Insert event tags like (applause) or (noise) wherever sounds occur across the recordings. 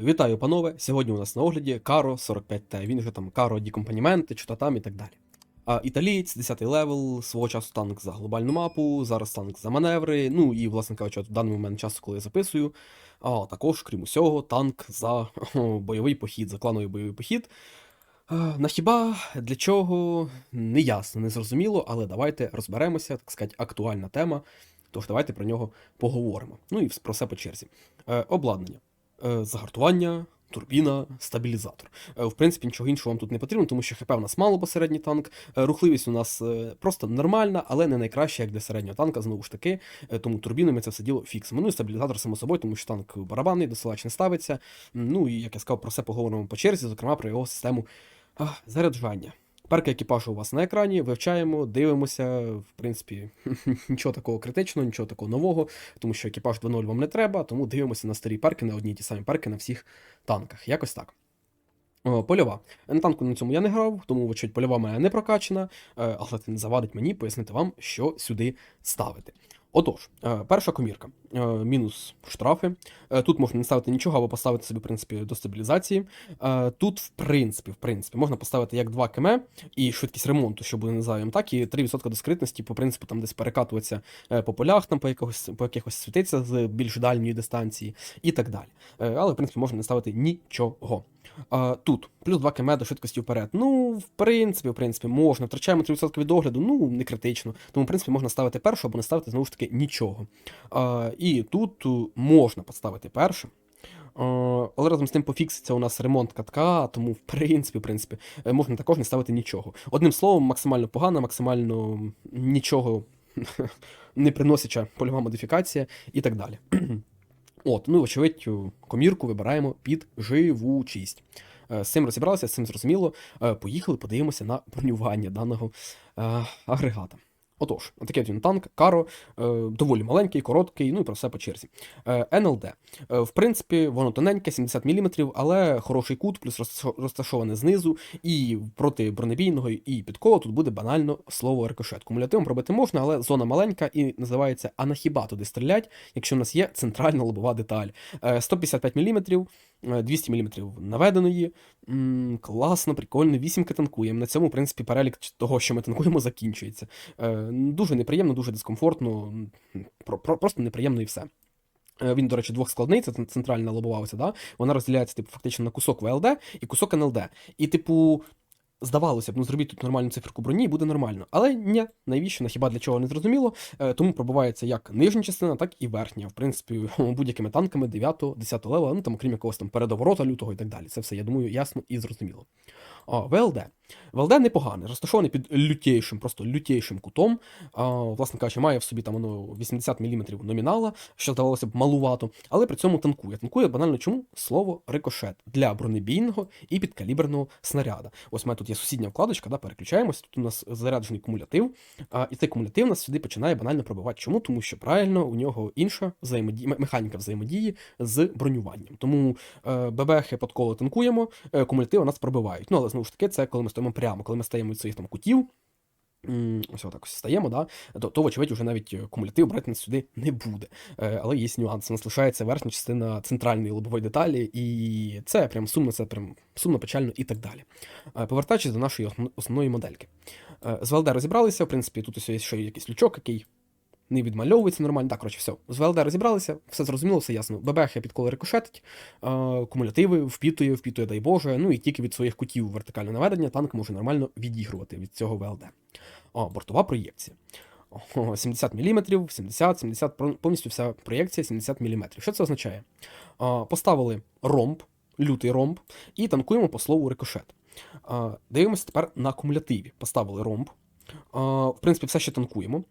Вітаю, панове! Сьогодні у нас на огляді Каро 45T. Він вже там Каро Дікомпаніменти, що там і так далі. А італієць, 10-й левел, свого часу танк за глобальну мапу, зараз танк за маневри. Ну і, власне кажучи, в даний момент часу, коли я записую, а також, крім усього, танк за бойовий похід, за клановий бойовий похід. На хіба для чого не ясно, не зрозуміло, але давайте розберемося, так сказати, актуальна тема. Тож давайте про нього поговоримо. Ну і про все по черзі. Е, обладнання. Е, загартування, турбіна, стабілізатор. Е, В принципі, нічого іншого вам тут не потрібно, тому що ХП у нас мало, бо середній танк. Е, Рухливість у нас просто нормальна, але не найкраща, як для середнього танка, знову ж таки. Тому турбінами це все діло фіксимо. Ну і стабілізатор, само собою, тому що танк барабанний, досилач не ставиться. Ну і як я сказав, про все поговоримо по черзі, зокрема про його систему заряджання. Перки екіпажу у вас на екрані, вивчаємо, дивимося. В принципі, (laughs) нічого такого критичного, нічого такого нового, тому що екіпаж 2.0 вам не треба, тому дивимося на старі перки, на одні ті самі перки на всіх танках. Якось так. О, Польова. На танку на цьому я не грав, тому, вочить, польова моя не прокачана, е, але це не завадить мені пояснити вам, що сюди ставити. Отож, е, перша комірка. Е, Мінус штрафи. Е, Тут можна не ставити нічого, або поставити собі, в принципі, до стабілізації. Тут, в принципі, в принципі, можна поставити як 2 км і швидкість ремонту, що буде називаємо так, і 3% до скритності, по принципу, там десь перекатуватися по полях, там по якогось по якихось світитися з більш дальньої дистанції і так далі. Але, в принципі, можна не ставити нічого. Тут плюс 2 км до швидкості вперед. Ну, в принципі, в принципі, можна. Втрачаємо 3% від огляду, ну, не критично. Тому, в принципі, можна ставити першу або не ставити знову ж таки нічого. А, і тут е, можна поставити перше. А, але разом з тим пофікситься у нас ремонт катка, тому в принципі, в принципі, е, можна також не ставити нічого. Одним словом, максимально погана, максимально нічого (laughs) не приносяча польова модифікація і так далі. (clears throat) От, ну, вочевидь, комірку вибираємо під живучість. Е, З цим розібралися, з цим зрозуміло. Е, Поїхали, подивимося на бронювання даного е, агрегата. Отож, такий він танк, каро, е, доволі маленький, короткий, ну і про все по черзі. Е, НЛД. Е, в принципі, воно тоненьке, 70 мм, але хороший кут, плюс розташоване знизу, і проти бронебійного і підколу тут буде банально слово рикошет. Кумулятивом пробити можна, але зона маленька і називається а на хіба туди стрілять, якщо в нас є центральна лобова деталь. Е, 155 мм, 200 мм наведеної. М, класно, прикольно, вісімки танкуємо. На цьому, в принципі, перелік того, що ми танкуємо, закінчується. Е, Дуже неприємно, дуже дискомфортно, про, про, просто неприємно і все. Е, Він, до речі, двох складний, це центральна лобова оця, да? Вона розділяється, типу, фактично на кусок ВЛД і кусок НЛД. І, типу, здавалося б, ну зробіть тут нормальну циферку броні, буде нормально. Але ні, навіщо, на хіба для чого не зрозуміло. Е, Тому пробувається як нижня частина, так і верхня. В принципі, (laughs) будь-якими танками 9-10 левела, ну там, окрім якогось там передоворота лютого і так далі. Це все, я думаю, ясно і зрозуміло. О, ВЛД. ВЛД непоганий, розташований під лютейшим, просто лютейшим кутом. А, власне кажучи, має в собі там воно 80 мм номінала, що здавалося б малувато, але при цьому танкує. Танкує банально чому? Слово рикошет для бронебійного і підкаліберного снаряда. Ось у мене тут є сусідня вкладочка, да, переключаємось. Тут у нас заряджений кумулятив, а, і цей кумулятив нас сюди починає банально пробивати. Чому? Тому що правильно у нього інша взаємодія, механіка взаємодії з бронюванням. Тому е, ББХи подколи танкуємо, е, кумулятиви нас пробивають. Ну, але знову ж таки, це коли ми стоїмо прямо, коли ми стаємо від своїх там кутів. Ось отак ось стаємо, да, то, то, вочевидь, вже навіть е, кумулятив брати нас сюди не буде. Е, але є нюанс. У нас лишається верхня частина центральної лобової деталі, і це прям сумно, це прям сумно, печально і так далі. Е, повертаючись до нашої основної модельки. З ВЛД розібралися, в принципі, тут ось є ще якийсь лючок, який не відмальовується нормально. Так, коротше, все. З ВЛД розібралися, все зрозуміло, все ясно. ББХ підколи рикошетить, е, кумулятиви впітує, впітує, дай Боже. Ну і тільки від своїх кутів вертикального наведення танк може нормально відігрувати від цього ВЛД. О, бортова проєкція. 70 мм, 70, 70, повністю вся проєкція 70 мм. Що це означає? Поставили ромб, лютий ромб, і танкуємо по слову рикошет. Дивимося тепер на кумулятиві. Поставили ромб. В принципі, все ще танкуємо.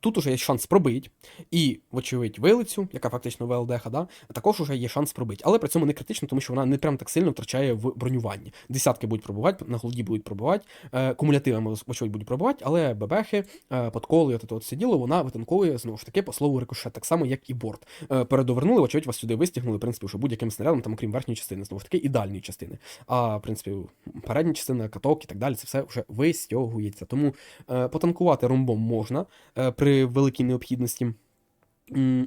Тут уже є шанс пробити. І, вочевидь, вилицю, яка фактично ВЛДХ, да, також уже є шанс пробити. Але при цьому не критично, тому що вона не прям так сильно втрачає в бронюванні. Десятки будуть пробувати, на голді будуть пробувати, е, кумулятивами, вочевидь, будуть пробувати, але ББХи, е, подколи, от от все діло, вона витанковує, знову ж таки, по слову рикошет, так само, як і борт. Е, Передовернули, вочевидь, вас сюди вистягнули, в принципі, вже будь-яким снарядом, там, окрім верхньої частини, знову ж таки, і дальньої частини. А, в принципі, передня частина, каток і так далі, це все вже вистягується. Тому потанкувати ромбом можна е, при великій необхідності.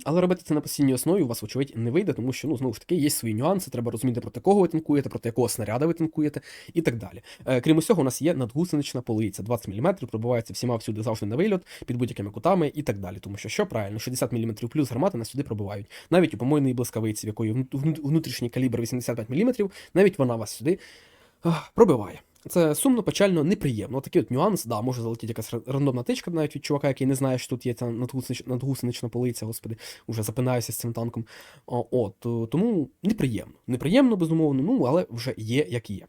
Але робити це на постійній основі у вас, вочевидь, не вийде, тому що, ну, знову ж таки, є свої нюанси, треба розуміти, проти кого ви танкуєте, проти якого снаряда ви танкуєте і так далі. Е, Крім усього, у нас є надгусенична полиця, 20 мм, пробивається всіма всюди завжди на вильот, під будь-якими кутами і так далі. Тому що що правильно, 60 мм плюс гармати нас сюди пробивають. Навіть у помойної блискавиці, в якої вну- вну- внутрішній калібр 85 мм, навіть вона вас сюди пробиває. Це сумно, печально, неприємно. Такий от нюанс, да, може залетіти якась рандомна тичка навіть від чувака, який не знає, що тут є ця надгусенич- надгусенична полиця, господи, уже запинаюся з цим танком. От, тому неприємно. Неприємно, безумовно, ну, але вже є, як є.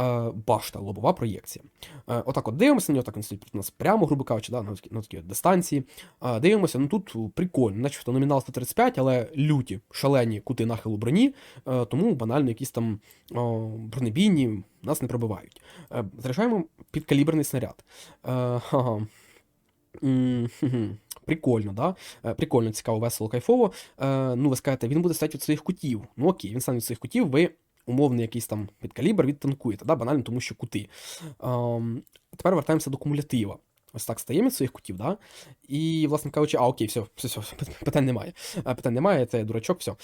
Е, башта, лобова проєкція. Е, отак от дивимося на нього, так він стоїть проти нас прямо, грубо кажучи, да, на, такій, на такій дистанції. Е, дивимося, ну тут прикольно, начебто номінал 135, але люті, шалені кути нахилу броні, тому банально якісь там бронебійні нас не пробивають. Заряджаємо підкаліберний снаряд. Ага. Прикольно, да? Прикольно, цікаво, весело, кайфово. Ну, ви скажете, він буде стати від своїх кутів. Ну окей, він стане від своїх кутів, ви умовний якийсь там підкалібр відтанкуєте, да? банально, тому що кути. Ем, тепер вертаємося до кумулятива. Ось так стаємо від своїх кутів, да? І, власне кажучи, а окей, все, все, все, питань немає. Е, Питань немає, це дурачок, все.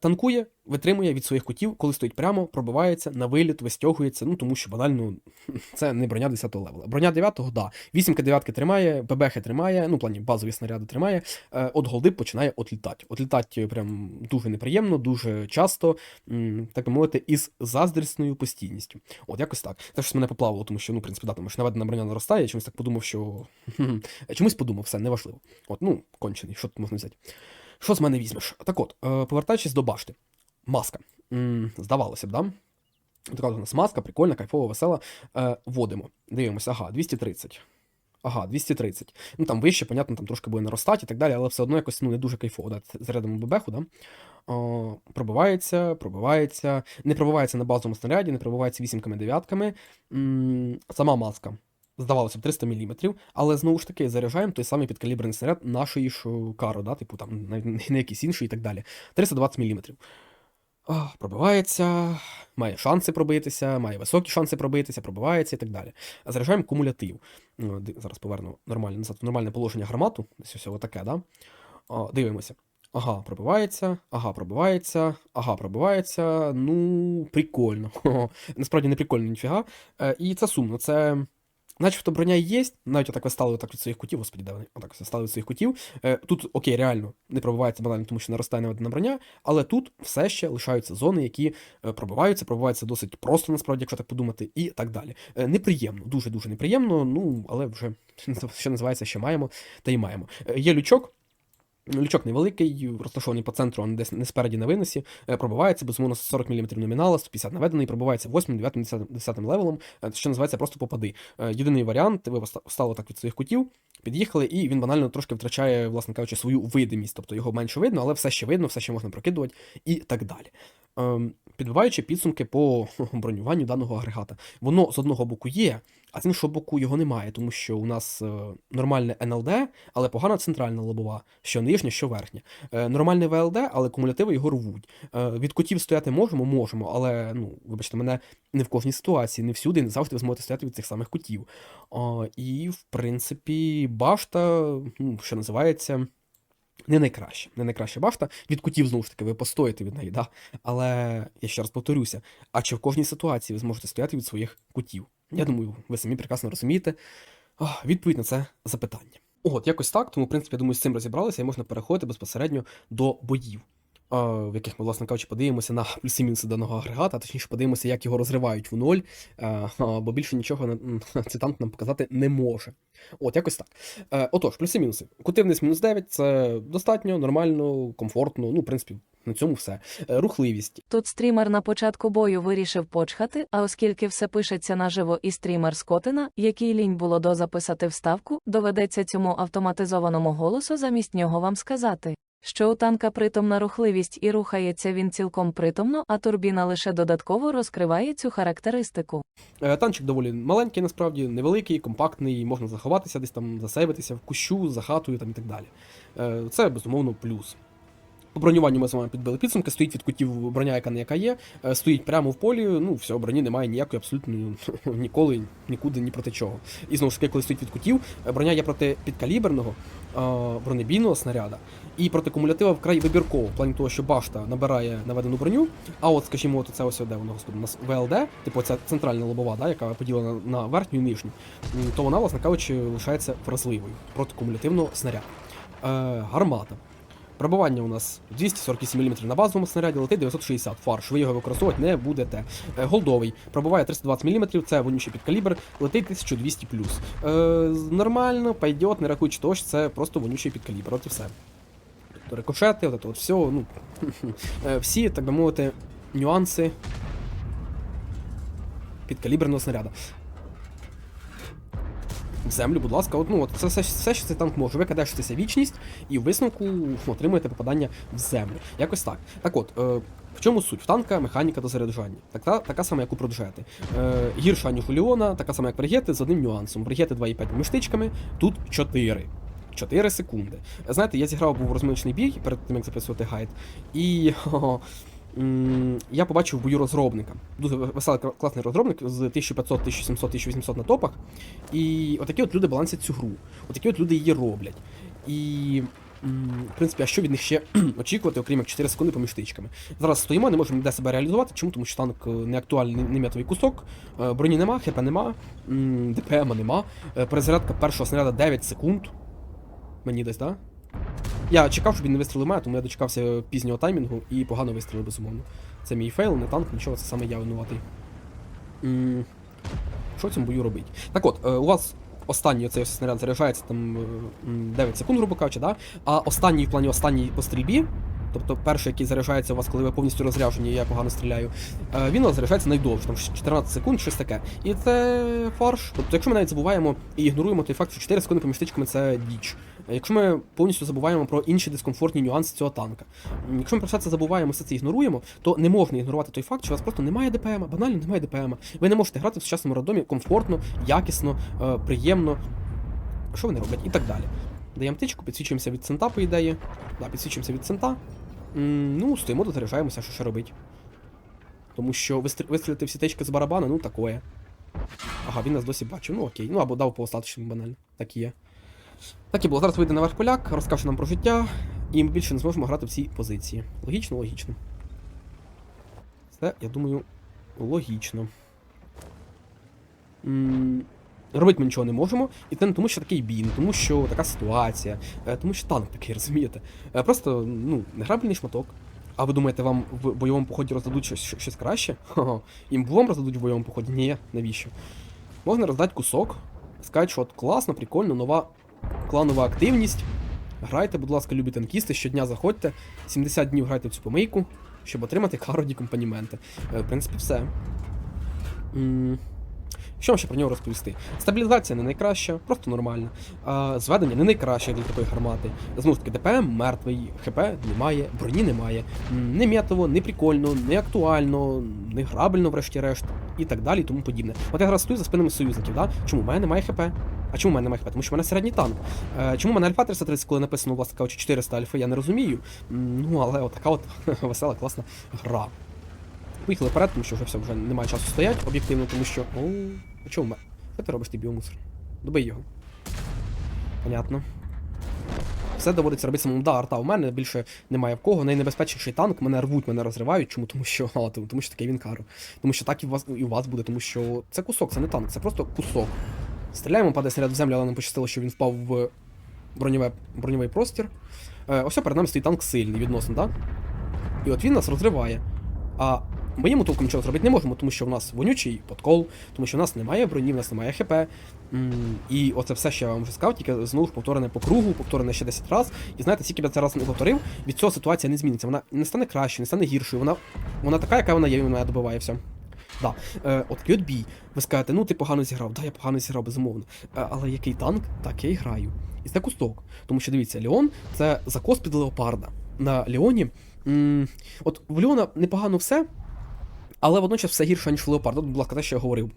Танкує, витримує від своїх кутів, коли стоїть прямо, пробивається, на виліт, вистягується, ну тому що банально (laughs) це не броня 10-го левела. Броня 9-го, да. Вісімка дев'ятки тримає, ББХ тримає, ну, в плані базові снаряди тримає. Е, От голди починає отлітати. Отлітати прям дуже неприємно, дуже часто, так би мовити, із заздрісною постійністю. От якось так. Те щось мене поплавило, тому що, ну, в принципі, да, тому що наведена броня наростає, я чомусь так подумав, що. (laughs) Чомусь подумав, все, неважливо. От, ну, кончений, що тут можна взяти. Що з мене візьмеш? Так от, е, повертаючись до башти. Маска. Здавалося б, да? От у нас маска, прикольна, кайфова, весела. Е, вводимо. Дивимося, ага, 230. Ага, 230. Ну там вище, понятно, там трошки буде наростати і так далі, але все одно якось ну, не дуже кайфово. Да? Зарядимо бебеху, да? О, пробивається, пробивається. Не пробивається на базовому снаряді, не пробивається вісімками дев'ятками. Сама маска. Здавалося б, 300 мм, але знову ж таки заряджаємо той самий підкаліберний снаряд нашої ж е, кари, да? типу там не якийсь інший і так далі. 320 мм. Пробивається, має шанси пробитися, має високі шанси пробитися, пробивається і так далі. А Заряджаємо кумулятив. Ну, Зараз поверну нормальне, назад нормальне положення гармату. Десь ось таке, да? Дивимося. Ага, пробивається, ага, пробивається, ага, пробивається. Ну, прикольно. (laughs) Насправді не прикольно ніфіга. Е, і це сумно. Це. Начебто броня є, навіть отак виставили отак від своїх кутів, господі, де вони? Отак вистали від своїх кутів. Е, тут, окей, реально не пробивається банально, тому що наростає наведена броня, але тут все ще лишаються зони, які е, пробиваються, пробиваються досить просто, насправді, якщо так подумати, і так далі. Е, неприємно, дуже-дуже неприємно, ну, але вже, (laughs) що називається, ще маємо, та й маємо. Е, є лючок. Лючок невеликий, розташований по центру, а десь не спереді на виносі, е, пробивається, безумовно, 40 мм номінала, 150 наведений, пробивається 8, 9, 10, 10 левелом, е, що називається просто попади. Е, Єдиний варіант, ви встали так від своїх кутів, під'їхали, і він банально трошки втрачає, власне кажучи, свою видимість, тобто його менше видно, але все ще видно, все ще можна прокидувати і так далі. Підбиваючи підсумки по (laughs) бронюванню даного агрегата, воно з одного боку є, а з іншого боку його немає, тому що у нас е, нормальне НЛД, але погана центральна лобова, що нижня, що верхня. Е, нормальний ВЛД, але кумулятиви його рвуть. Е, від кутів стояти можемо, можемо, але ну, вибачте, мене не в кожній ситуації, не всюди, не завжди ви зможете стояти від цих самих кутів. І, в принципі, башта, ну, що називається. Не найкраще, не найкраща бафта. Від кутів, знову ж таки, ви постоїте від неї, да? але я ще раз повторюся: а чи в кожній ситуації ви зможете стояти від своїх кутів? Я думаю, ви самі прекрасно розумієте. Ах, Відповідь на це запитання. От, якось так, тому, в принципі, я думаю, з цим розібралися і можна переходити безпосередньо до боїв, в яких ми, власне кажучи, подивимося на плюси-мінуси даного агрегата, а точніше подивимося, як його розривають в ноль, а, а, бо більше нічого (laughs) цей танк нам показати не може. От, якось так. Е, отож, плюси-мінуси. Кути вниз мінус 9 це достатньо, нормально, комфортно. Ну, в принципі, на цьому все. Е, рухливість. Тут стрімер на початку бою вирішив почхати, а оскільки все пишеться наживо і стрімер Скотина, який лінь було дозаписати вставку, доведеться цьому автоматизованому голосу замість нього вам сказати. Що у танка притомна рухливість і рухається він цілком притомно, а турбіна лише додатково розкриває цю характеристику. Е, Танчик доволі маленький, насправді, невеликий, компактний, можна заховатися десь там, засейвитися в кущу, за хатою там і так далі. Е, Це безумовно плюс. По бронюванню ми з вами підбили підсумки, стоїть від кутів броня, яка не яка є, е, стоїть прямо в полі, ну все, броні немає ніякої, абсолютно (laughs) ніколи, нікуди, ні проти чого. І знову ж таки, коли стоїть від кутів, е, броня є проти підкаліберного, е, бронебійного снаряда, і проти кумулятива вкрай вибірково, в плані того, що башта набирає наведену броню, а от, скажімо, от це ось де воно, у нас ВЛД, типу ця центральна лобова, да, яка поділена на верхню і нижню, то вона, власне кажучи, лишається вразливою проти кумулятивного снаряду. Е, гармата. Пробування у нас 248 мм на базовому снаряді, летить 960 фарш. Ви його використовувати не будете. Е, голдовий пробиває 320 мм, це вонючий підкалібр, летить 1200 Е, нормально, пойдет, не рахуючи того, що це просто вонючий підкалібр. От і все. Рикошети, от, от все, ну, (laughs) е, всі, так би мовити, нюанси підкаліберного снаряда. Землю, будь ласка, от, ну, от це все, все, що цей танк може. Ви кадешитеся вічність і в висновку отримуєте попадання в землю. Якось так. Так от, е, в чому суть? В танка механіка до заряджання. Така, така сама, як у проджети. Е, гірша, ніж у Ліона, така сама, як бригети, з одним нюансом. Бригети 2,5 міштичками, тут 4. 4 секунди. Знаєте, я зіграв був розминочний бій перед тим, як записувати гайд, і (laughs) хо-хо, м, я побачив в бою розробника. Дуже веселий класний розробник з 1500, 1700, 1800 на топах. І отакі от люди балансять цю гру. Отакі от люди її роблять. І. В принципі, а що від них ще (clears throat) очікувати, окрім як 4 секунди поміж тичками? Зараз стоїмо, не можемо ніде себе реалізувати. Чому? Тому що танк е, не актуальний, не метовий кусок, е, броні нема, хп нема, ДПМ нема. е, Перезарядка першого снаряда 9 секунд. Мені десь, так? Да? Я чекав, щоб він не вистрілив мене, тому я дочекався пізнього таймінгу і погано вистрілив, безумовно. Це мій фейл, не танк, нічого, це саме я винуватий. Що в цьому бою робить? Так от, е, у вас останній оцей снаряд заряджається там е, 9 секунд, грубо кажучи, да? а останній в плані останній по стрільбі, тобто перший, який заряджається у вас, коли ви повністю розряджені, і я погано стріляю, е, він у вас заряджається найдовше, там 14 секунд, щось таке. І це фарш. Тобто, якщо ми навіть забуваємо і ігноруємо той факт, що 4 секунди поміж тичками це діч. Якщо ми повністю забуваємо про інші дискомфортні нюанси цього танка, якщо ми про все це забуваємо, все це ігноруємо, то не можна ігнорувати той факт, що у вас просто немає ДПМ, банально немає ДПМ. Ви не можете грати в сучасному роддомі комфортно, якісно, е, приємно. Що вони роблять? І так далі. Даємо тичку, підсвічуємося від цента, по ідеї. Да, підсвічуємося від цента. Ну, стоїмо, дозаряджаємося, що ще робить. Тому що вистрілити всі тички з барабана, ну такое. Ага, він нас досі бачив. Ну окей. Ну або дав по остаточному банально. Так і є. Так і було. Зараз вийде наверх поляк, розкаже нам про життя, і ми більше не зможемо грати в цій позиції. Логічно, логічно. Це, я думаю, логічно. Робити ми нічого не можемо, і це не тому, що такий бій, не тому, що така ситуація, е, тому що танк такий, (laughs) розумієте. Е, Просто ну, неграбельний шматок. А ви думаєте, вам в бойовому поході роздадуть щось, щось- краще? (laughs) Ха-ха. Імбу вам роздадуть в бойовому поході? Ні, навіщо? Можна роздати кусок, сказати, що от класно, прикольно, нова кланова активність. Грайте, будь ласка, любі танкісти, щодня заходьте, 70 днів грайте в цю помийку, щоб отримати кароді компаніменти. Е, В принципі, все. Що вам ще про нього розповісти? Стабілізація не найкраща, просто нормальна. А, зведення не найкраще для такої гармати. Знову ж таки, ДПМ мертвий, ХП немає, броні немає. Не метово, не прикольно, не актуально, не грабельно, врешті-решт, і так далі, і тому подібне. От я зараз стою за спинами союзників, да? Чому в мене немає ХП? А чому в мене немає ХП? Тому що в мене середній танк. Е, чому в мене альфа 330, коли написано, власне кажучи, 400 альфа, я не розумію. Ну, але от така (laughs) от весела, класна гра. Поїхали вперед, тому що вже все, вже немає часу стоять, об'єктивно, тому що. О, а чому? ме- Що ти робиш, ти біомусор? Добий його. Понятно. Все доводиться робити самому. Да, арта у мене більше немає в кого. Найнебезпечніший танк, мене рвуть, мене розривають. Чому? Тому що. А, тому що такий він кару. Тому що так і у вас і у вас буде, тому що це кусок, це не танк, це просто кусок. Стріляємо, падає снаряд в землю, але нам пощастило, що він впав в броньове, броньовий простір. Е, ось перед нами стоїть танк сильний відносно, так? І от він нас розриває. А ми йому толком нічого зробити не можемо, тому що в нас вонючий подкол, тому що в нас немає броні, в нас немає ХП. І оце все, що я вам вже сказав, тільки знову ж повторене по кругу, повторене ще 10 разів. І знаєте, скільки б я це раз не повторив, від цього ситуація не зміниться. Вона не стане краще, не стане гіршою. Вона, вона така, яка вона є, і вона добиває все. Да. Е, от бій. Ви скажете, ну ти погано зіграв. Да, я погано зіграв, безумовно. Е, але який танк, так я і граю. І це кусток. Тому що дивіться, Леон це закос під леопарда. На Леоні. М- от в Леона непогано все, але водночас все гірше, ніж в леопарда. Будь ласка, те, що я говорив.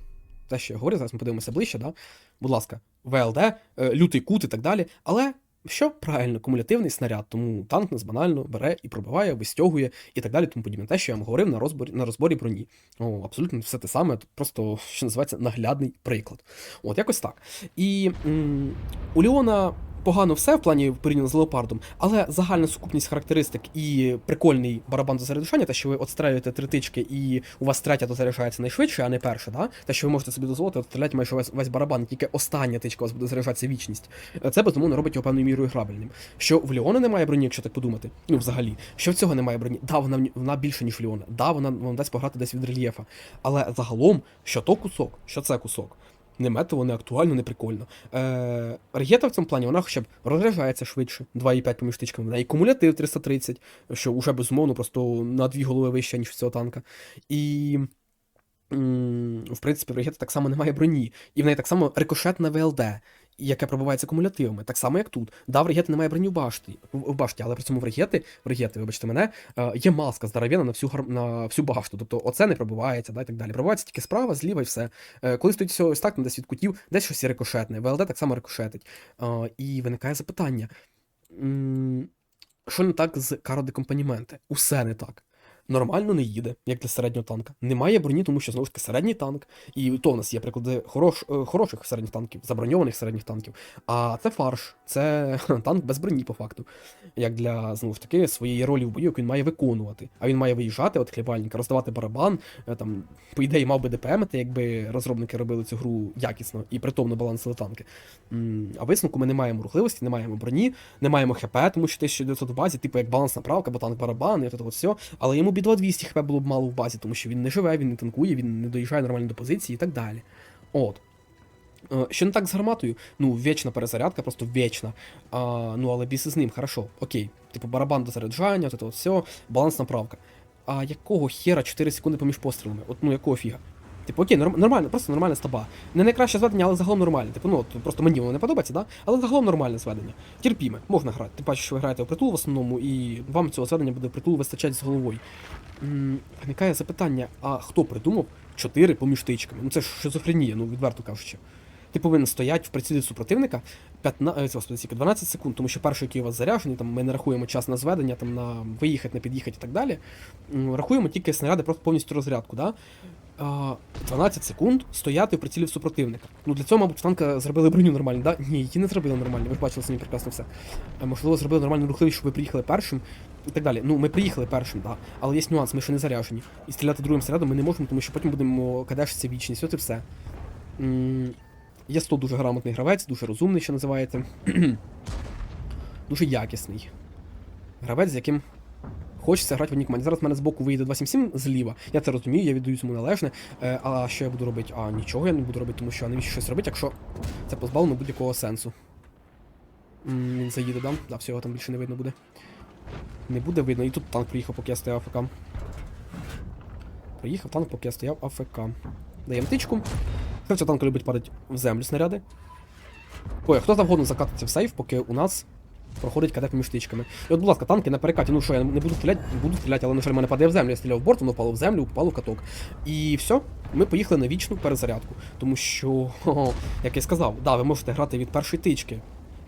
Те, що я говорив, зараз ми подивимося ближче, да? Будь ласка, ВЛД, е, лютий кут і так далі. Але Що правильно, кумулятивний снаряд, тому танк нас банально бере і пробиває, вистягує і так далі, тому подібне. Те, що я вам говорив на розборі на розборі броні. О, абсолютно все те саме, тут просто що називається наглядний приклад. От якось так. І м, у Леона погано все в плані порівняно з леопардом, але загальна сукупність характеристик і прикольний барабан до заряджання, те, що ви отстрелюєте три тички, і у вас третя дозаряджається найшвидше, а не перша, да? те, що ви можете собі дозволити, отстріляти майже весь, весь барабан, тільки остання тичка у вас буде заряджатися вічність. Е, Це безумовно робить його певною мірою грабельним. Що в Леона немає броні, якщо так подумати. Ну, взагалі, що в цього немає броні. Да, вона, вона більше, ніж Леона. Да, вона, вона дасть пограти десь від рельєфа. Але загалом, що то кусок, що це кусок. Не метово, не актуально, не прикольно. Е, Регета в цьому плані вона хоча б розряджається швидше, 2,5 поміж тичками, вона і кумулятив 330, що вже безумовно просто на дві голови вище, ніж в цього танка. І. В принципі, в Регета так само немає броні, і в неї так само рикошетне ВЛД, яке пробивається кумулятивами, так само як тут. Да, в Регети немає броні в башті, в, башті, але при цьому в Регети, в Регети, вибачте мене, е, є маска здоров'яна на всю на всю башту. Тобто оце не пробивається, да, і так далі. Пробивається тільки справа, зліва і все. Е, Коли стоїть все ось так, десь від кутів, десь щось є рикошетне. ВЛД так само рикошетить. Е, І виникає запитання: що не так з каро декомпаніменти? Усе не так. Нормально не їде, як для середнього танка. Немає броні, тому що знову ж таки середній танк. І то в нас є приклади хорош, е, хороших середніх танків, заброньованих середніх танків. А це фарш, це (laughs) танк без броні, по факту. Як для знову ж таки своєї ролі в бою, яку він має виконувати. А він має виїжджати от хлібальника, роздавати барабан. е, Там, по ідеї, мав би ДПМити, якби розробники робили цю гру якісно і притомно балансили танки. А висновку ми не маємо рухливості, не маємо броні, не маємо ХП, тому що 1900 в базі, типу як балансна правка, бо танк барабан, і от от все. Але йому б і 2200 хп було б мало в базі, тому що він не живе, він не танкує, він не доїжджає нормально до позиції і так далі. От. Е, Що не так з гарматою? Ну, вічна перезарядка, просто вічна. А, ну, але біси з ним, хорошо, окей. Типу барабан до заряджання, от, от все, балансна правка. А якого хера 4 секунди поміж пострілами? От ну якого фіга? Типу, окей, норм, нормально, просто нормальна стаба. Не найкраще зведення, але загалом нормальне. Типу, ну от, просто мені воно не подобається, да? Але загалом нормальне зведення. Терпіме, можна грати. Тим паче, що ви граєте в притул в основному, і вам цього зведення буде притул вистачати з головою. Виникає запитання: а хто придумав 4 поміж тичками? Ну це ж шизофренія, ну відверто кажучи. Ти повинен стояти в прицілі супротивника 15, е, господи, скільки, 12 секунд, тому що перший, який у вас заряджений, там ми не рахуємо час на зведення, там на виїхати, на під'їхати і так далі. Рахуємо тільки снаряди, просто повністю розрядку. Да? А, 12 секунд стояти в прицілі супротивника. Ну для цього, мабуть, танка зробили броню нормально, да? Ні, її не зробили нормально, ви бачили самі прекрасно все. Е, Можливо, зробили нормальну рухливість, щоб ви приїхали першим і так далі. Ну, ми приїхали першим, да. Але є нюанс, ми ще не заряжені. І стріляти другим снарядом ми не можемо, тому що потім будемо кадешитися вічність, от і все. Є 100 дуже грамотний гравець, дуже розумний, що називається. (clears throat) дуже якісний. Гравець, з яким хочеться грати в одній команді. Зараз в мене збоку вийде 277 зліва. Я це розумію, я віддаю цьому належне. Е, а що я буду робити? А нічого я не буду робити, тому що а навіщо щось робити, якщо це позбавлено будь-якого сенсу. Він заїде, да? Да, все, його там більше не видно буде. Не буде видно. І тут танк приїхав, поки я стояв АФК. Приїхав танк, поки я стояв АФК. Даємо тичку. Хто цього танка любить падати в землю снаряди? Ой, хто завгодно закатиться в сейф, поки у нас проходить кадет між тичками. І от, будь ласка, танки на перекаті, ну що, я не буду стріляти, буду стріляти, але на жаль, мене падає в землю. Я стріляв в борт, воно впало в землю, впало в каток. І все, ми поїхали на вічну перезарядку. Тому що, (laughs) як я сказав, да, ви можете грати від першої тички.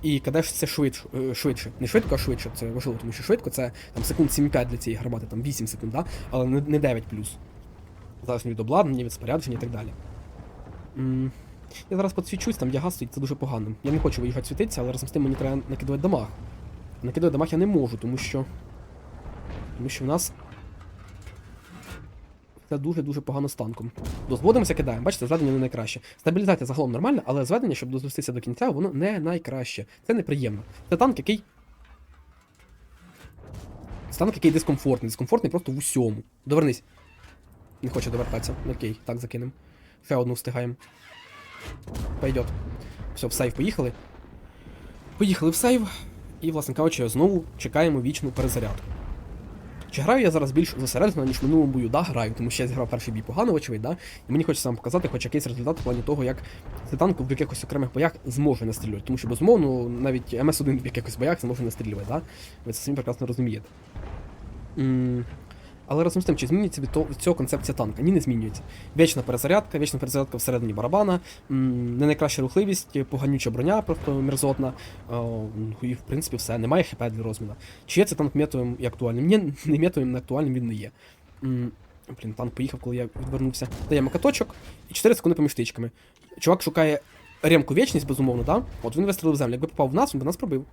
І кадеш це швидше, е, швидше. Не швидко, а швидше. Це важливо, тому що швидко це там секунд 7-5 для цієї гармати, там 8 секунд, да? але не, не 9 плюс. Залежно від обладнання, від спорядження і так далі. Я зараз подсвічусь, там яга стоїть, це дуже погано. Я не хочу виїжджати світитися, але разом з тим мені треба накидувати дамаг. Накидувати дамаг я не можу, тому що. Тому що в нас. Це дуже-дуже погано з танком. Дозводимося, кидаємо. Бачите, зведення не найкраще. Стабілізація загалом нормальна, але зведення, щоб дозвестися до кінця, воно не найкраще. Це неприємно. Це танк, який. Це танк, який дискомфортний. Дискомфортний просто в усьому. Довернись. Не хоче довертатися. Окей, так закинемо. Ще одну встигаємо. Пойдет. Все, в сейв поїхали. Поїхали в сейв. І, власне кажучи, знову чекаємо вічну перезарядку. Чи граю я зараз більш зосереджено, ніж в минулому бою? Да, граю, тому що я зіграв перший бій погано, очевидь, да? І мені хочеться вам показати хоч якийсь результат в плані того, як танк в якихось окремих боях зможе настрілювати. Тому що, безумовно, навіть МС-1 в якихось боях зможе настрілювати, да? Ви це самі прекрасно розумієте. Але разом з тим, чи змінюється від, цього концепція танка? Ні, не змінюється. Вічна перезарядка, вічна перезарядка всередині барабана, не найкраща рухливість, поганюча броня, просто мерзотна. Ну, і в принципі все. Немає хп для розміна. Чи є це танк метовим і актуальним? Ні, не метовим, не актуальним він не є. Блін, танк поїхав, коли я відвернувся. Даємо каточок і 4 секунди поміж тичками. Чувак шукає ремку вічність, безумовно, да? От він вистрілив в землю. Якби попав в нас, він би нас пробив.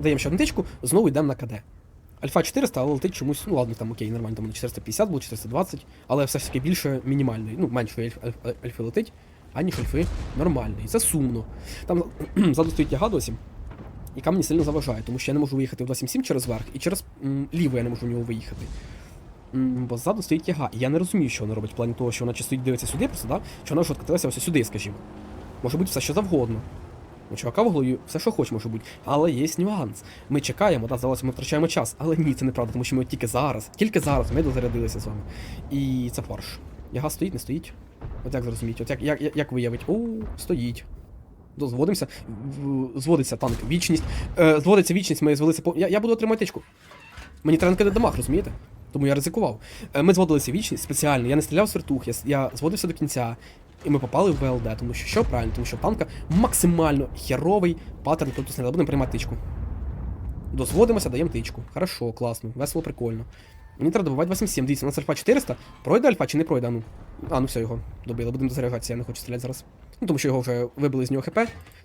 Даємо ще одну тичку, знову йдемо на КД. Альфа 400, але летить чомусь, ну ладно, там окей, нормально, там 450 було, 420, але все ж таки більше мінімальної, ну, меншої альф, альф, альфи летить, аніж альфи нормальної. Це сумно. Там (clears throat) ззаду стоїть яга досі, яка мені сильно заважає, тому що я не можу виїхати в 277 через верх, і через м, ліву я не можу в нього виїхати. М, Бо ззаду стоїть яга. І я не розумію, що вона робить в плані того, що вона чи стоїть дивиться сюди, просто, да? чи вона вже откатилася ось сюди, скажімо. Може бути все що завгодно. У чувака в голові все, що хоче, може бути. Але є нюанс. Ми чекаємо, да, здавалося, ми втрачаємо час. Але ні, це неправда, тому що ми тільки зараз, тільки зараз ми дозарядилися з вами. І це фарш. Яга стоїть, не стоїть. От як зрозуміти? От як, як, як, як виявить? О, стоїть. Дозводимося, зводиться танк, вічність. Е, зводиться вічність, ми звелися по. Я, я буду отримати тичку. Мені треба накидати дамаг, розумієте? Тому я ризикував. Е, Ми зводилися вічність спеціально, я не стріляв з вертух, я, я зводився до кінця. І ми попали в ВЛД, тому що що правильно, тому що танка максимально херовий паттерн, тобто снайпер. будемо приймати тичку. Дозводимося, даємо тичку. Хорошо, класно, весело, прикольно. Мені треба добивати 87. Дивіться, у нас альфа 400. Пройде альфа чи не пройде? Ну. А, ну все, його добили. Будемо дозаряджатися, я не хочу стріляти зараз. Ну, тому що його вже вибили з нього хп,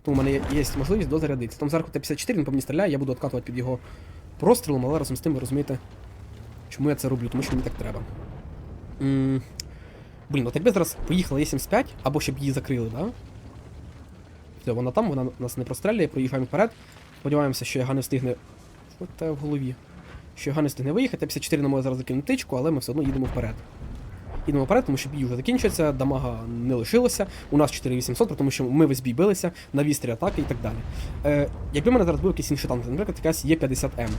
тому в мене є, можливість дозарядитися. Там зверху Т-54, він по мені стріляє, я буду откатувати під його прострілом, але разом з тим ви розумієте, чому я це роблю, тому що мені так треба. м Блін, от якби зараз поїхала Е75, або щоб її закрили, да? Все, вона там, вона нас не прострелює, проїхаємо вперед. Сподіваємося, що яга не встигне. Що це в голові? Що яга не встигне виїхати, 54 на моє зараз закинути тичку, але ми все одно їдемо вперед. Їдемо вперед, тому що бій вже закінчується, дамага не лишилося. У нас 4800, тому що ми весь бій билися на вістрі атаки і так далі. Е, якби мене зараз був якийсь інший танк, наприклад, якась Є50М.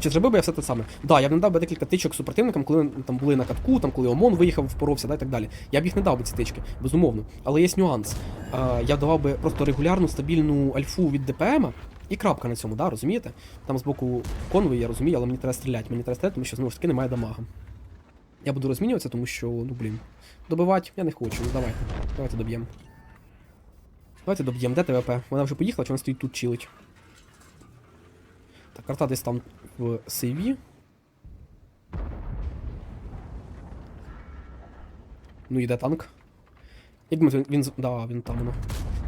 Чи зробив би я все те саме? Да, я б не дав би декілька тичок супротивникам, коли там були на катку, там коли ОМОН виїхав, впоровся, да, і так далі. Я б їх не дав би ці тички, безумовно. Але є нюанс. Е, я давав би просто регулярну стабільну альфу від ДПМа. І крапка на цьому, да, розумієте? Там з боку конвої, я розумію, але мені треба стріляти. Мені треба стріляти, тому що знову ж таки немає дамага. Я буду розмінюватися, тому що, ну блін. Добивати я не хочу, ну давайте. Давайте доб'ємо. Давайте доб'ємо. Де ТВП? Вона вже поїхала, чи вона стоїть тут чилить? Так, карта десь там в сейві. Ну йде танк. Я думаю, він, Да, він там воно.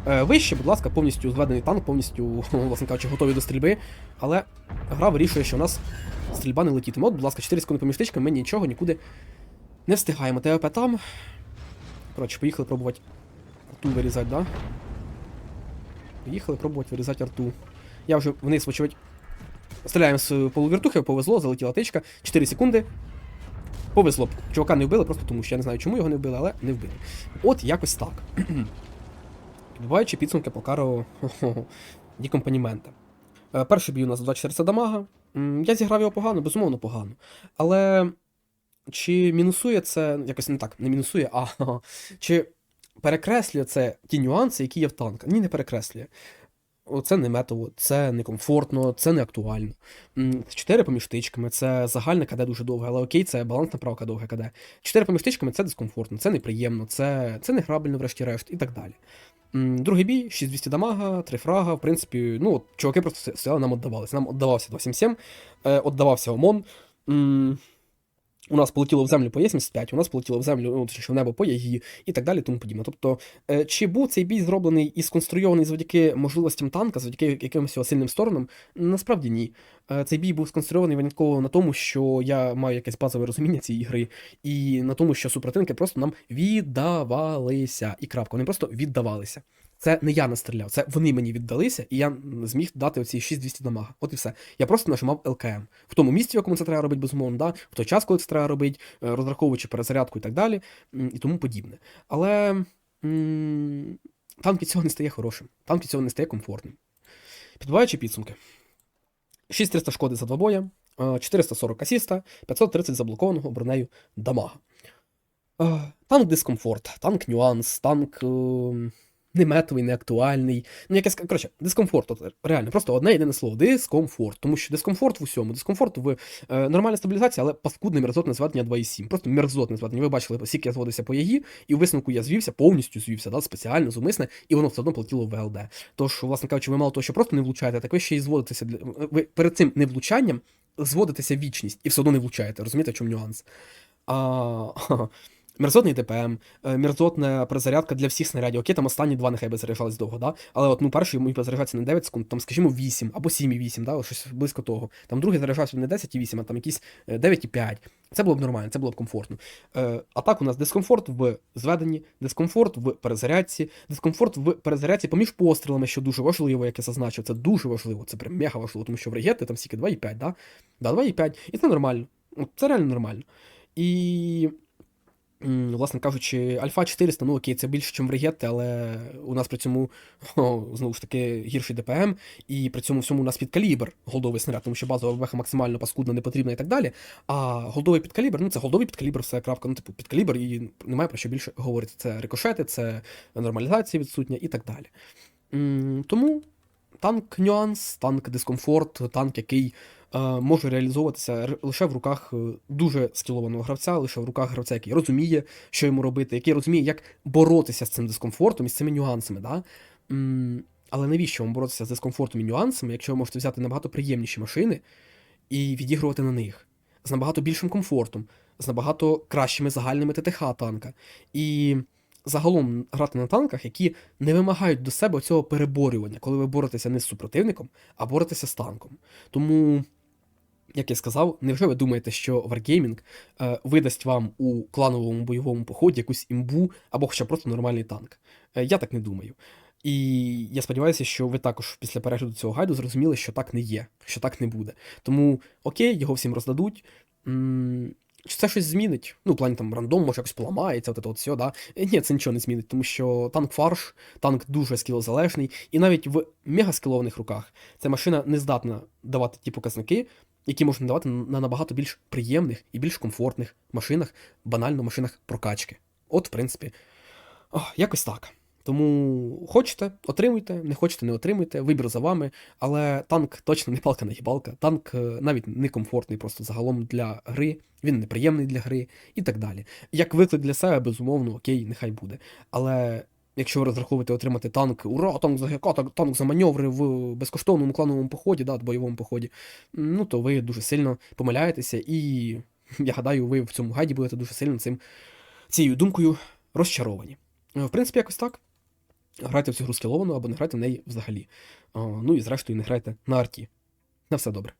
Е, вище, будь ласка, повністю зведений танк, повністю, (laughs) власне кажучи, готові до стрільби. Але гра вирішує, що у нас стрільба не летітиме. От, будь ласка, 4 секунди поміж тичками, ми нічого нікуди не встигаємо. ТВП там. Коротше, поїхали пробувати арту вирізати, да? Поїхали пробувати вирізати арту. Я вже вниз, вочевидь. Стріляємо з полувертухи, повезло, залетіла тичка. 4 секунди. Повезло. Чувака не вбили, просто тому що я не знаю, чому його не вбили, але не вбили. От якось так. (clears throat) Підбиваючи підсумки по кару дікомпанімента. (laughs) Е, Перший бій у нас 2400 дамага. Я зіграв його погано, безумовно погано. Але чи мінусує це якось не так, не мінусує, а (laughs) чи перекреслює це ті нюанси, які є в танках? Ні, не перекреслює. Це не метово, це не комфортно, це не актуально. Чотири поміж це загальне КД дуже довге, але окей, це балансна правка довге КД. Чотири поміж це дискомфортно, це неприємно, це, це неграбельно, врешті-решт, і так далі. Другий бій, 6200 дамага, 3 фрага, в принципі, ну, чуваки просто стояли, нам віддавалися. Нам віддавався 277, е, віддавався ОМОН. У нас полетіло в землю по Є75, у нас полетіло в землю, ну, точніше, в небо по Ягі і так далі, тому подібне. Тобто, е, чи був цей бій зроблений і сконструйований завдяки можливостям танка, завдяки якимось сильним сторонам? Насправді ні. Е, Цей бій був сконструйований винятково на тому, що я маю якесь базове розуміння цієї гри, і на тому, що супротивники просто нам віддавалися. І крапка, вони просто віддавалися. Це не я настріляв, це вони мені віддалися, і я зміг дати оці 6200 дамага. От і все. Я просто нажимав ЛКМ. В тому місці, в якому це треба робити, безумовно, да? в той час, коли це треба робити, е, розраховуючи перезарядку і так далі, і тому подібне. Але м- танк від цього не стає хорошим, танк від цього не стає комфортним. Підбиваючи підсумки. 6300 шкоди за два боя, е, 440 асіста, 530 заблокованого бронею дамага. Е, Танк дискомфорт, танк нюанс, танк. е, не метовий, не актуальний. Ну, якесь, коротше, дискомфорт. От, реально, просто одне єдине слово дискомфорт. Тому що дискомфорт в усьому. Дискомфорт в е, нормальній стабілізації, але паскудне мерзотне зведення 2,7. Просто мерзотне зведення. Ви бачили, скільки я зводився по ЯГІ, і у висновку я звівся, повністю звівся, да, спеціально, зумисне, і воно все одно полетіло в ВЛД. Тож, власне кажучи, ви мало того, що просто не влучаєте, так ви ще й зводитеся. Для... Ви перед цим невлучанням зводитеся вічність і все одно не влучаєте. Розумієте, в чому нюанс? А, (laughs) мерзотний ДПМ, е, мерзотна перезарядка для всіх снарядів. Окей, там останні два нехай би заряджались довго, да? але от ну перший мій перезаряджався не 9 секунд, там, скажімо, 8 або 7,8, да? щось близько того. Там другий заряджався не 10,8, а там якісь е, 9,5. Це було б нормально, це було б комфортно. Е, а так у нас дискомфорт в зведенні, дискомфорт в перезарядці, дискомфорт в перезарядці поміж пострілами, що дуже важливо, як я зазначив. Це дуже важливо, це прям мега важливо, тому що в регети там стільки 2,5, да? Да, 2,5. І це нормально. Це реально нормально. І. Власне кажучи, Альфа 400, ну окей, це більше, ніж в Регетти, але у нас при цьому (laughs) о, знову ж таки гірший ДПМ, і при цьому всьому у нас підкалібр голдовий снаряд, тому що базова беха максимально паскудна, не потрібна і так далі. А голдовий підкалібр, ну це голдовий підкалібр, все крапка, ну типу підкалібр, і немає про що більше говорити. Це рикошети, це нормалізація відсутня і так далі. Тому танк нюанс, танк дискомфорт, танк, який може реалізовуватися лише в руках е, дуже скілованого гравця, лише в руках гравця, який розуміє, що йому робити, який розуміє, як боротися з цим дискомфортом і з цими нюансами. Да? Але навіщо вам боротися з дискомфортом і нюансами, якщо ви можете взяти набагато приємніші машини і відігрувати на них з набагато більшим комфортом, з набагато кращими загальними ТТХ танка. І загалом грати на танках, які не вимагають до себе цього переборювання, коли ви боретеся не з супротивником, а боретеся з танком. Тому, як я сказав, невже ви думаєте, що Wargaming е, видасть вам у клановому бойовому поході якусь імбу або хоча просто нормальний танк? Е, я так не думаю. І я сподіваюся, що ви також після перегляду цього гайду зрозуміли, що так не є, що так не буде. Тому окей, його всім роздадуть. Чи це щось змінить? Ну, в плані там рандом, може якось поламається, от це от все, да? Е, Ні, це нічого не змінить, тому що танк фарш, танк дуже скілозалежний, і навіть в мегаскілованих руках ця машина не здатна давати ті показники, які можна давати на набагато більш приємних і більш комфортних машинах, банально машинах прокачки. От, в принципі, о, якось так. Тому хочете, отримуйте, не хочете, не отримуйте, вибір за вами. Але танк точно не палка гібалка. Танк е, навіть не комфортний просто загалом для гри, він неприємний для гри і так далі. Як виклик для себе, безумовно, окей, нехай буде. Але якщо ви розраховуєте отримати танк, ура, танк за ГК, танк- за маневри в безкоштовному клановому поході, да, бойовому поході, ну то ви дуже сильно помиляєтеся, і я гадаю, ви в цьому гайді будете дуже сильно цим цією думкою розчаровані. Е, В принципі, якось так. Грайте в цю гру скіловану або не грайте в неї взагалі. Ну і зрештою не грайте на арті. На все добре.